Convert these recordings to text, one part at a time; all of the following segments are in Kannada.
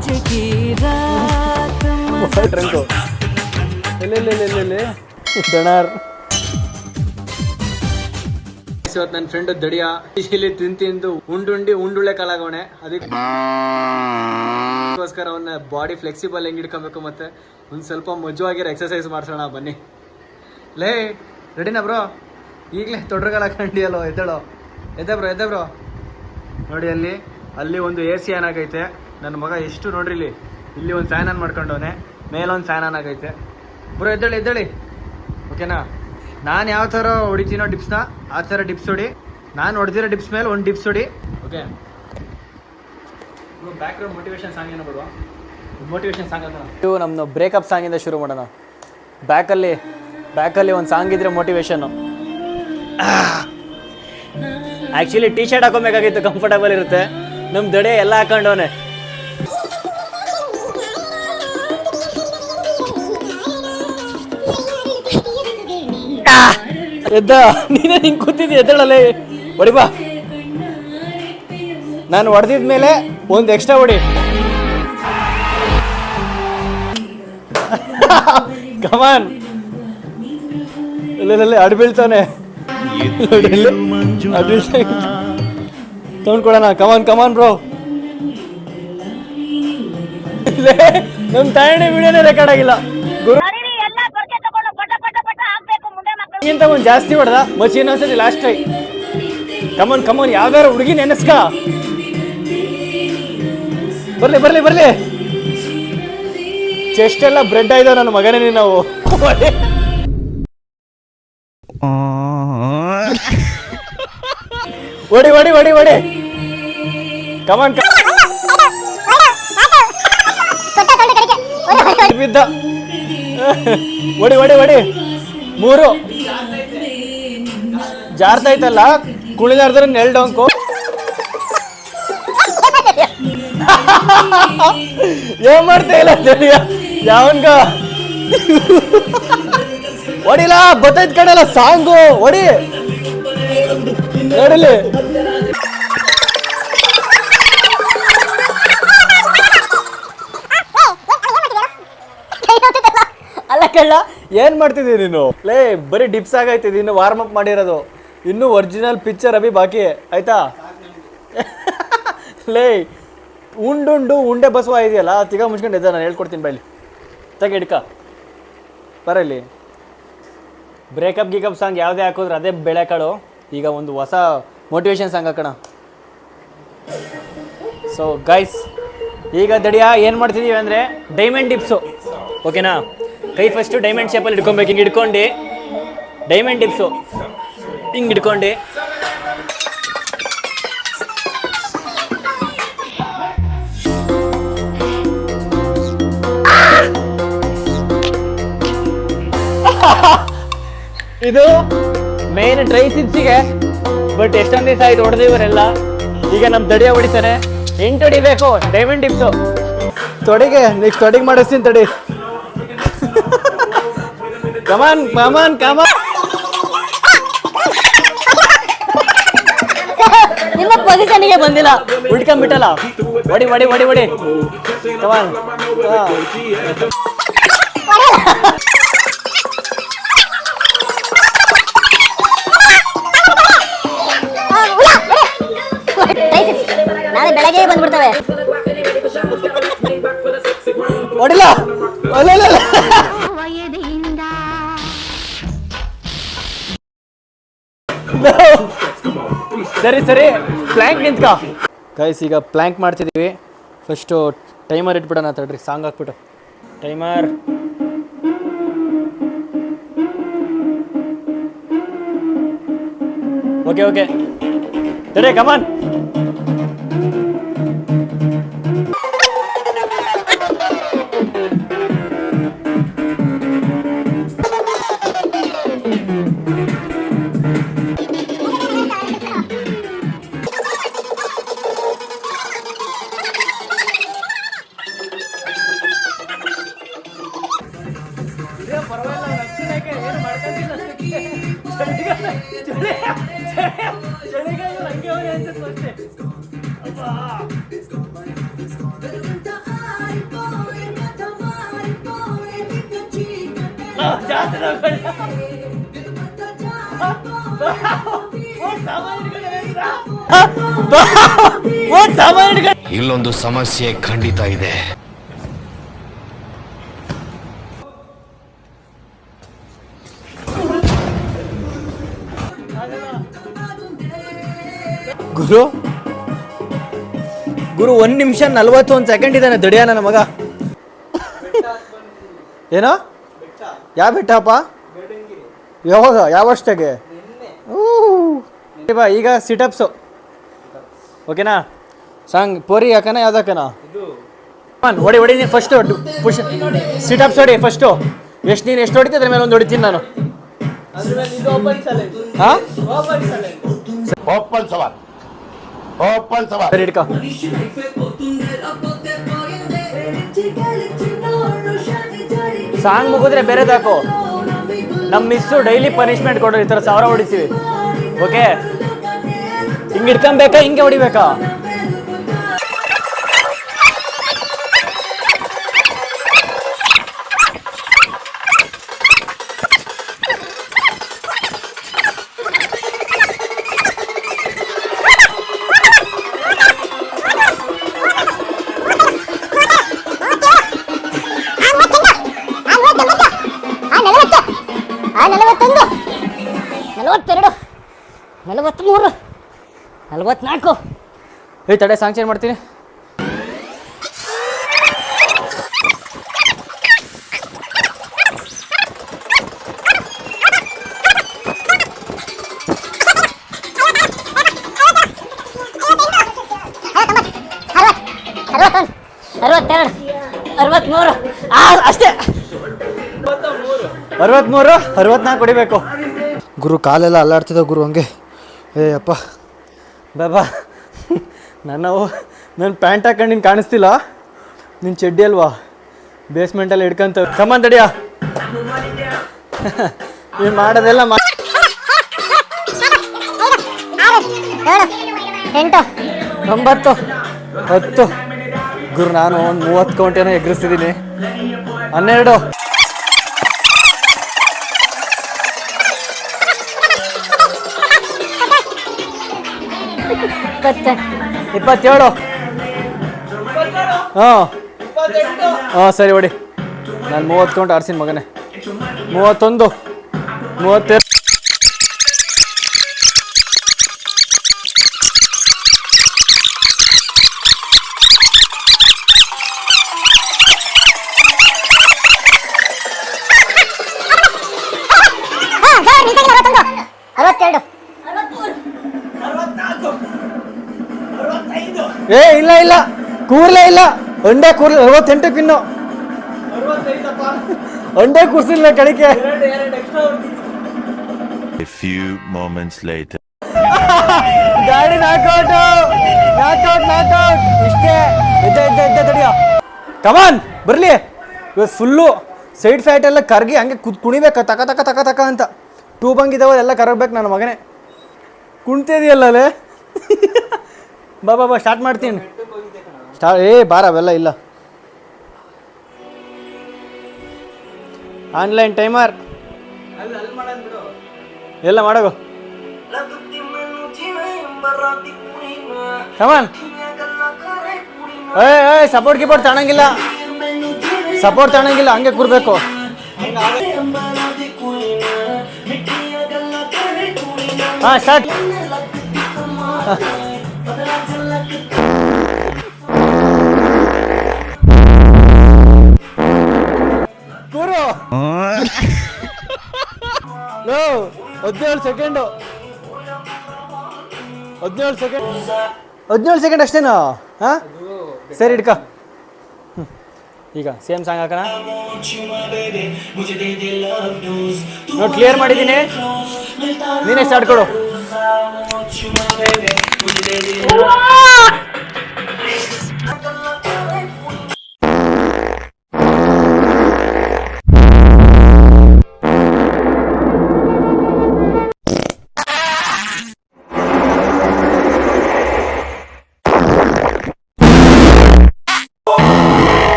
आज की रात ಟ್ರಂಕು ಎಲ್ಲೆಲ್ಲೆಲ್ಲೆಲ್ಲೆ ದಣಾರ್ ಇವತ್ತು ನನ್ನ ಫ್ರೆಂಡ್ ದಡಿಯ ಇಲ್ಲಿ ತಿಂದು ತಿಂದು ಉಂಡುಂಡಿ ಉಂಡುಳ್ಳೆ ಕಾಲಾಗೋಣೆ ಅದಕ್ಕೋಸ್ಕರ ಅವನ ಬಾಡಿ ಫ್ಲೆಕ್ಸಿಬಲ್ ಹೆಂಗ್ ಇಟ್ಕೊಬೇಕು ಮತ್ತೆ ಒಂದು ಸ್ವಲ್ಪ ಮಜವಾಗಿರೋ ಎಕ್ಸಸೈಸ್ ಮಾಡ್ಸೋಣ ಬನ್ನಿ ಲೇ ರೆಡಿನಾ ಬ್ರೋ ಈಗಲೇ ತೊಡ್ರಗಾಲ ಕಂಡಿಯಲ್ಲೋ ಎದ್ದೇಳೋ ಎದ್ದೆ ಬ್ರೋ ಎದ್ದೆ ಬ್ರೋ ನೋಡಿ ಅಲ್ಲಿ ಅಲ್ಲಿ ಒಂದು ಎ ಸಿ ಆನ್ ಆಗೈತೆ ನನ್ನ ಮಗ ಎಷ್ಟು ನೋಡ್ರಿ ಇಲ್ಲಿ? ಇಲ್ಲಿ ಒಂದು ಫ್ಯಾನ್ ಆನ್ ಮಾಡ್ಕೊಂಡವನೆ. ಮೇಲೊಂದು ಫ್ಯಾನ್ ಆನ್ ಆಗೈತೆ. ಬ್ರೋ ಎದ್ದೇಳಿ ಎದ್ದೇಳಿ. ಓಕೆನಾ? ನಾನು ಯಾವ ಥರ ಹೊಡಿತೀನೋ ಡಿಪ್ಸ್ನ ಆ ಥರ ಡಿಪ್ಸ್ ಹೊಡಿ. ನಾನು ಹೊಡೆದಿರೋ ಡಿಪ್ಸ್ ಮೇಲೆ ಒಂದು ಡಿಪ್ಸ್ ಹೊಡಿ. ಓಕೆ? ಬ್ಯಾಕ್ಗ್ರೌಂಡ್ ಮೋಟಿವೇಶನ್ ಸಾಂಗ್ ಏನೋ ಬಿಡುವ? ಮೋಟಿವೇಶನ್ ಸಾಂಗ್ ಅಂತ ನಮ್ಮದು ಬ್ರೇಕಪ್ ಸಾಂಗಿಂದ ಶುರು ಮಾಡೋಣ. ಬ್ಯಾಕಲ್ಲಿ ಬ್ಯಾಕಲ್ಲಿ ಒಂದು ಸಾಂಗ್ ಇದ್ರೆ ಮೋಟಿವೇಶನ್ನು ಆ್ಯಕ್ಚುಲಿ ಟೀ ಶರ್ಟ್ ಹಾಕೊಬೇಕಾಗಿತ್ತು ಕಂಫರ್ಟಬಲ್ ಇರುತ್ತೆ. ನಮ್ಮ ದಡೆ ಎಲ್ಲ ಹಾಕೊಂಡವನೆ. ಎದ್ದ? ನೀನೆ ಹಿಂಗೆ ಕೂತಿದ್ದಿ ಎದ್ದೇಳಲ್ಲ ಹೊಡಿ ಬಾ. ನಾನು ಹೊಡೆದಿದ ಮೇಲೆ ಒಂದು ಎಕ್ಸ್ಟ್ರಾ ಹೊಡಿ. ಕಮಾನ್ ಇಲ್ಲ ಅಡ್ ಬೀಳ್ತಾನೆ. ತಗೊಂಡ್ ಕೊಡೋಣ ಕಮಾನ್ ಕಮಾನ್ ಬ್ರೋ ನಮ್ ತಾಯಣೆ ವಿಡಿಯೋನೇ ರೆಕಾರ್ಡ್ ಆಗಿಲ್ಲ. ಇಂತ ಒಂದು ಜಾಸ್ತಿ ಹೊಡೆದ ಮಚ್ಚಿ ಇನ್ನೊಂದ್ಸತಿ ಲಾಸ್ಟ್ ಟ್ರೈ ಕಮನ್ ಕಮನ್ ಯಾವ್ದಾರು ಹುಡುಗಿ ನೆನೆಸ್ಕ. ಬರ್ಲಿ ಬರ್ಲಿ ಬರ್ಲಿ. ಚೆಸ್ಟ್ ಎಲ್ಲ ಬ್ರೆಡ್ ಆಯ್ದ ನನ್ನ ಮಗನೇ ನಾವು. ಓಡಿ ಓಡಿ ಓಡಿ ಓಡಿ. ಕಮನ್ ಬಿದ್ದ. ಓಡಿ ಓಡಿ ಓಡಿ. ಮೂರು. ಜಾರ್ತೈತಲ್ಲ ಕುಣಿದಾರ್ದ್ರೆ ನೆಲ್ ಡೊಂಕು. ಏನ್ ಮಾಡ್ತಾ ಇಲ್ಲ ಯಾವನ್ಗ? ಹೊಡಿಲ ಕಡೆ ಅಲ್ಲ ಸಾಂಗು, ಹೊಡಿ. ನೋಡಿಲಿ ಅಲ್ಲ ಕೇಳ ಏನ್ ಮಾಡ್ತಿದ್ದೀನಿ ನೀನು? ಲೇ, ಬರೀ ಡಿಪ್ಸ್ ಆಗೈತಿದ್ದೀನಿ ವಾರ್ಮ್ ಅಪ್ ಮಾಡಿರೋದು. ಇನ್ನು ಒರಿಜಿನಲ್ ಪಿಕ್ಚರ್ ಅಭಿ ಬಾಕಿ ಆಯ್ತಾ? ಲೇ, ಉಂಡುಂಡು ಉಂಡೆ ಬಸವ ಇದೆಯಲ್ಲ ತಿಗ ಮುಚ್ಕೊಂಡು ನಾನು ಹೇಳ್ಕೊಡ್ತೀನಿ ಬೈಲಿ ತೆಗೆ ಹಿಡ್ಕ. ಬರ ಇಲ್ಲಿ ಬ್ರೇಕಪ್ ಗೀಕಪ್ ಸಾಂಗ್ ಯಾವುದೇ ಹಾಕಿದ್ರೆ ಅದೇ ಬೆಳೆ ಕಾಳು. ಈಗ ಒಂದು ಹೊಸ ಮೋಟಿವೇಶನ್ ಸಾಂಗ್ ಹಾಕೋಣ. ಸೊ ಗೈಸ್ ಈಗ ದಡಿಯ ಏನು ಮಾಡ್ತಿದ್ದೀವಿ ಅಂದರೆ ಡೈಮಂಡ್ ಡಿಪ್ಸು ಓಕೆನಾ ಕೈ ಫಸ್ಟು ಡೈಮಂಡ್ ಶೇಪಲ್ಲಿ ಹಿಡ್ಕೊಬೇಕು, ಹಿಂಗೆ ಹಿಡ್ಕೊಂಡು. ಡೈಮಂಡ್ ಡಿಪ್ಸು ಹಿಂಗೆ ಹಿಡ್ಕೊಂಡು ಇದು ಮೇನ್ ಡ್ರೈ ಸಿನ್ಸಿಗೆ ಬಟ್ ಎಷ್ಟೊಂದು ದಿವಸ ಆಯ್ತು ಹೊಡೆದಿವರೆಲ್ಲ ಈಗ ನಮ್ಮ ದಡಿಯ ಹೊಡಿತಾರೆ ಎಂಟು ಹೊಡಿಬೇಕು ಡೈಮಂಡ್ ಡಿಪ್ಸು ತೊಡೆಗೆ ನೆಕ್ಸ್ಟ್ ತೊಡೆಗೆ ಮಾಡಿಸ್ತೀನಿ ತಡಿ. ಕಮಾನ್ ಕಮಾನ್ ಕಮಾನ್ ನಿಮ್ಮ ಪೊಸಿಷನ್ಗೆ ಬಂದಿಲ್ಲ. ಉಳ್ಕೊಂಬಿಟ್ಟಲ್ಲ ಹೊಡಿ ಹೊಡಿ ಹೊಡಿ ಹೊಡಿ. ಕಮಾನ್ ನಾಳೆ ಬೆಳಗ್ಗೆ ಬಂದ್ಬಿಡ್ತವೆ. ಹೊಡಿಲ್ಲ ಸರಿ ಸರಿ. ಪ್ಲ್ಯಾಂಕ್ ನಿಂತ್ಕ. ಗೈಸ್ ಈಗ ಪ್ಲ್ಯಾಂಕ್ ಮಾಡ್ತಿದ್ದೀವಿ ಫಸ್ಟು ಟೈಮರ್ ಇಟ್ಬಿಡೋಣ ತಡ್ರಿ ಸಾಂಗ್ ಹಾಕ್ಬಿಟ್ಟು. ಟೈಮರ್ ಓಕೆ ಓಕೆ ಸರಿ ಕಮಾನ್ ಇಲ್ಲೊಂದು ಸಮಸ್ಯೆ ಖಂಡಿತ ಇದೆ. ಗುರು ಗುರು ಒಂದು ನಿಮಿಷ ನಲ್ವತ್ತೊಂದು ಸೆಕೆಂಡ್ ಇದ್ದಾನೆ ದಡಿಯ ನನ್ನ ಮಗ. ಏನೋ? ಯಾವ ಬೆಟ್ಟಪ್ಪ? ಯಾವಾಗ ಯಾವ ವರ್ಷದಾಗೆ ಬಾ ಈಗ ಸಿಟಪ್ಸು ಓಕೆನಾ ಸಾಂಗ್ ಪೋರಿ ಯಾಕನ ಯಾವ್ದು ಹಾಕನ ಹೊಡಿ ಹೊಡಿ ನೀನು ಫಸ್ಟು ಪುಷ್ ಸಿಟಪ್ಸ್ ಹೊಡಿ ಫಸ್ಟು ಎಷ್ಟು ನೀನು ಎಷ್ಟು ಹೊಡಿತಿ ಅದ್ರ ಮೇಲೆ ಒಂದು ಹೊಡಿತೀನಿ ನಾನು. ಹಾಂ? ಓಪನ್ ಸವಾಲ್. ಓಪನ್ ಸವಾಲ್. ಸರಿ ಹಿಡ್ಕೊ. ಸಾಂಗ್ ಮುಗಿದ್ರೆ ಬೇರೆದಾಕು ನಮ್ಮ ಮಿಸ್ಸು ಡೈಲಿ ಪನಿಷ್ಮೆಂಟ್ ಕೊಡೋರು ಈ ಥರ ಸಾವಿರ ಹೊಡಿತೀವಿ. ಓಕೆ ಹಿಂಗೆ ಹಿಡ್ಕೊಬೇಕಾ ಹಿಂಗೆ ಹೊಡಿಬೇಕಾ? ನಲವತ್ತೆರಡು ನಲವತ್ತ್ಮೂರು. ನಲವತ್ನಾಲ್ಕು. ಏಯ್, ತಡೆ ಚೇಂಜ್ ಮಾಡ್ತೀನಿ. ಅರವತ್ತೆರಡು ಅಷ್ಟೇ ಅರವತ್ನಾಲ್ಕು ಹೊಡಿಬೇಕು. ಗುರು, ಕಾಲೆಲ್ಲ ಅಲ್ಲಾಡ್ತಿದ್ದ ಗುರು ಹಂಗೆ. ಏ ಅಪ್ಪ. ಬಾಬಾ ನನ್ನವು ನನ್ನ ಪ್ಯಾಂಟ್ ಹಾಕೊಂಡು ನೀನು ಕಾಣಿಸ್ತಿಲ್ಲ? ನಿನ್ನ ಚಡ್ಡಿ ಅಲ್ವಾ? ಬೇಸ್ಮೆಂಟಲ್ಲಿ ಹಿಡ್ಕಂತ ಕಮ್ಮ ತಡಿಯ ನೀನು ಮಾಡೋದೆಲ್ಲ ಒಂಬತ್ತು. ಹತ್ತು. ಗುರು, ನಾನು ಒಂದು ಮೂವತ್ತು ಕೌಂಟೇನೋ ಎಗ್ರಿಸ್ತಿದ್ದೀನಿ. ಹನ್ನೆರಡು. ಇಪ್ಪತ್ತೇಳು. ಹಾಂ. ಹಾಂ ಸರಿ ಹೊಡಿ. ನಾನು ಮೂವತ್ತು ಕೌಂಟ್ ಆರ್ಸಿನ ಮಗನೇ. ಮೂವತ್ತೊಂದು. ಮೂವತ್ತೆರಡು ಏ ಇಲ್ಲ ಇಲ್ಲ. ಕೂರ್ಲೇ ಇಲ್ಲ. ಅಂಡೆ ಕೂರ್ಲ ಅರವತ್ತೆಂಟಕ್ಕೆ ಇನ್ನು ಅಂಡೆ ಕೂರ್ಸಿಲ್ಲ ಕಡಿಕೆ A few moments later. ಗಾಡಿ ನಾಕೌಟ್ ನಾಕೌಟ್ ನಾಕೌಟ್ ಇಷ್ಟೇ. ಇದ್ದ ಇದ್ದ ಇದ್ದ ತಡಿಯ. ಕಮಾನ್ ಬರ್ಲಿ. ಇವತ್ತು ಫುಲ್ಲು ಸೈಡ್ ಫ್ಯಾಟ್ ಎಲ್ಲ ಕರ್ಗಿ ಹಂಗೆ ಕುದ್ ಕುಣಿಬೇಕು. ತಕ ತಕ ತಕ ತಕ ಅಂತ. ಟೂ ಬಂಗ್ ಇದಾವೆ ಎಲ್ಲ ಕರಗ್ಬೇಕು ನನ್ನ ಮಗನೇ. ಕುಣ್ತಿದೆಯಲ್ಲ ಅಲ್ಲೇ ಬಾ ಬಾ ಬಾ ಸ್ಟಾರ್ಟ್ ಮಾಡ್ತೀನಿ. ಸ್ಟಾ, ಏ, ಬಾರ, ಅವೆಲ್ಲ ಇಲ್ಲ. ಆನ್ಲೈನ್ ಟೈಮರ್ ಎಲ್ಲ ಮಾಡೋ ಕಮಾನ್ ಏಯ್ ಏಯ್ ಸಪೋರ್ಟ್ ಗಿಪೋರ್ಟ್ ತಣಂಗಿಲ್ಲ ಸಪೋರ್ಟ್ ತಣಂಗಿಲ್ಲ ಹಂಗೆ ಕೂರ್ಬೇಕು. ಹಾಂ ಸ್ಟಾರ್ಟ್ ಕೂರು ಲೋ, ಹದಿನೇಳು ಸೆಕೆಂಡು ಹದಿನೇಳು ಸೆಕೆಂಡ್ ಹದಿನೇಳು ಸೆಕೆಂಡ್ ಅಷ್ಟೇನಾ? ಹಾಂ? ಸರಿ, ಇಡ್ಕ. ಈಗ ಸೇಮ್ ಸಾಂಗ್ ಹಾಕೋಣ. ನೋಡಿ ಕ್ಲಿಯರ್ ಮಾಡಿದ್ದೀನಿ. ನೀನೇ ಸ್ಟಾರ್ಟ್ ಕೊಡು.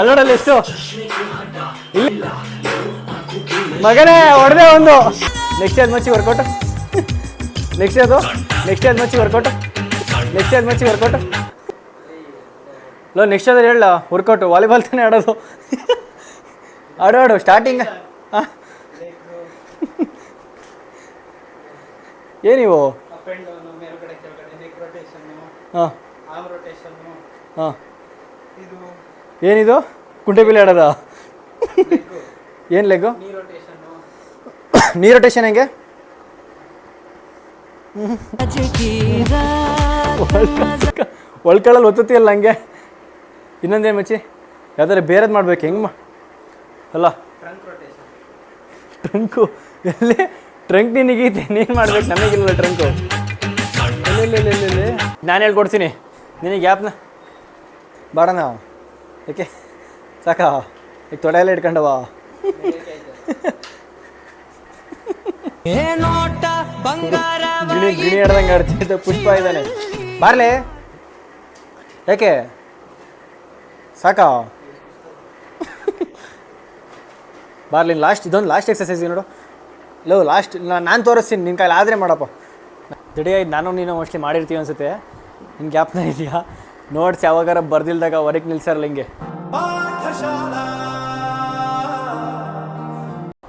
ಅಲ್ಲಾಡಲ್ಲ ಎಷ್ಟು? ಮಗನೇ ಹೊಡೆದೆ ಒಂದು. ನೆಕ್ಸ್ಟ್ ಅದು ಮಚ್ಚಿ ವರ್ಕೌಟ್ ನೆಕ್ಸ್ಟ್ ಅದು. ನೆಕ್ಸ್ಟ್ ಅದು ಮಚ್ಚಿ ವರ್ಕೌಟ್ ನೆಕ್ಸ್ಟ್ ಅದು ಮಚ್ಚಿ ವರ್ಕೌಟ್ ಲೋ ನೆಕ್ಸ್ಟ್ ಅದ್ರ ಹೇಳ ವರ್ಕೌಟ್ ವಾಲಿಬಾಲ್ ತಾನೇ ಆಡೋದು. ಆಡು ಆಡು ಸ್ಟಾರ್ಟಿಂಗ್ ಹಾಂ. ಏನಿವು ಹಾಂ ಹಾಂ. ಏನಿದು? ಕುಂಟೆಬಿಲ್ ಆಡೋದ? ಏನು ಲೆಗ್ಗು ನೀ ರೊಟೇಷನ್ ಹೆಂಗೆ? ಒಳ್ಕಳಲ್ಲಿ ಅಲ್ಲ ಹಂಗೆ. ಇನ್ನೊಂದೇನು ಮಚ್ಚಿ? ಯಾವ್ದಾದ್ರೆ ಬೇರೆದು ಮಾಡ್ಬೇಕು, ಹೆಂಗೆ ಅಲ್ಲ. ಟ್ರಂಕು ಎಲ್ಲಿ? ಟ್ರಂಕ್ ನಿನಗೈತೆ ನೀನು ಮಾಡ್ಬೇಕು ನನಗಿಲ್ಲ ಟ್ರಂಕು ನಾನು ಹೇಳ್ಕೊಡ್ತೀನಿ. ನಿನಗೆ ಯಾಪ್ನ ಬಾಡ ಏಕೆ ಸಾಕಾ? ಈಗ ತೊಡೆ ಎಲ್ಲ ಇಟ್ಕೊಂಡವ ಗಿಣಿ ಗಿಣಿ ಆಡ್ತಿದ್ದ ಪುಷ್ಪ ಇದ್ದಾನೆ. ಬಾರ್ಲೆ. ಯಾಕೆ? ಸಾಕಾ? ಬಾರ್ಲಿ ಲಾಸ್ಟ್ ಇದೊಂದು ಲಾಸ್ಟ್ ಎಕ್ಸಸೈಸ್ ನೋಡು. ಲೋ ಲಾಸ್ಟ್ ನಾನು ತೋರಿಸ್ತೀನಿ ನಿನ್ನ ಕೈಲಿ ಆದರೆ ಮಾಡಪ್ಪ. ದುಡಿಯಾಗಿ ನಾನು ನೀನು ಮೋಸ್ಟ್ಲಿ ಮಾಡಿರ್ತೀವಿ ಅನ್ಸುತ್ತೆ. ನಿನ್ನ ಗ್ಯಾಪ್ನ ಇದೆಯಾ? ನೋಟ್ಸ್ ಯಾವಾಗಾರ ಬರ್ದಿಲ್ದಾಗ ಹೊರಗೆ ನಿಲ್ಸಾರಲ್ಲ ಹಿಂಗೆ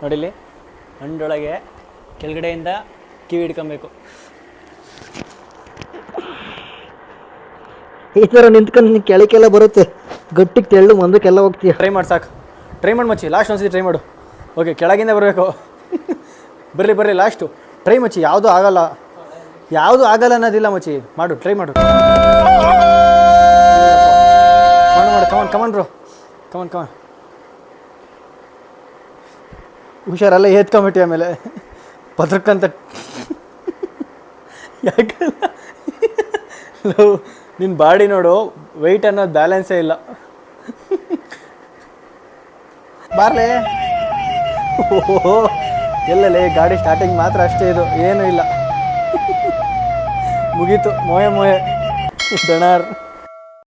ನೋಡಿಲಿ ಹಣ್ಣೊಳಗೆ ಕೆಳಗಡೆಯಿಂದ ಕಿವಿ ಹಿಡ್ಕೊಬೇಕು. ಈ ಥರ ನಿಂತ್ಕೊಂಡು ನಿನ್ ಕೆಳಕ್ಕೆಲ್ಲ ಬರುತ್ತೆ. ಗಟ್ಟಿಗೆ ತೆಳ್ಳು ಮುಂದಕ್ಕೆಲ್ಲ ಹೋಗ್ತೀಯ. ಟ್ರೈ ಮಾಡಿ ಸಾಕು. ಟ್ರೈ ಮಾಡಿ ಮಚ್ಚಿ ಲಾಸ್ಟ್ ಒಂದ್ಸತಿ ಟ್ರೈ ಮಾಡು. ಓಕೆ ಕೆಳಗಿಂದ ಬರಬೇಕು. ಬರ್ರಿ ಬರ್ರಿ ಲಾಸ್ಟು ಟ್ರೈ ಮಚ್ಚಿ ಯಾವುದೂ ಆಗಲ್ಲ. ಯಾವುದೂ ಆಗಲ್ಲ ಅನ್ನೋದಿಲ್ಲ ಮಚ್ಚಿ. ಮಾಡು ಟ್ರೈ ಮಾಡು. ಮಾಡು ಮಾಡು come on come on bro come on come on ಹುಷಾರಲ್ಲ ಏತ್ಕೊಂಬಿಟ್ಟಿ ಆಮೇಲೆ. ಪದ್ರಕ್ಕಂತ ಯಾಕಲ್ಲ? ನಿನ್ನ ಬಾಡಿ ನೋಡು ವೆಯ್ಟ್ ಅನ್ನೋದು ಬ್ಯಾಲೆನ್ಸೇ ಇಲ್ಲ. ಬಾರ್ಲೆ. ಓಹೋ ಎಲ್ಲಲೇ ಗಾಡಿ ಸ್ಟಾರ್ಟಿಂಗ್ ಮಾತ್ರ ಅಷ್ಟೇ ಇದು, ಏನೂ ಇಲ್ಲ. ಮುಗೀತು, ಮೋಯೆ ಮೋಯೆ. ದಣಾರ್.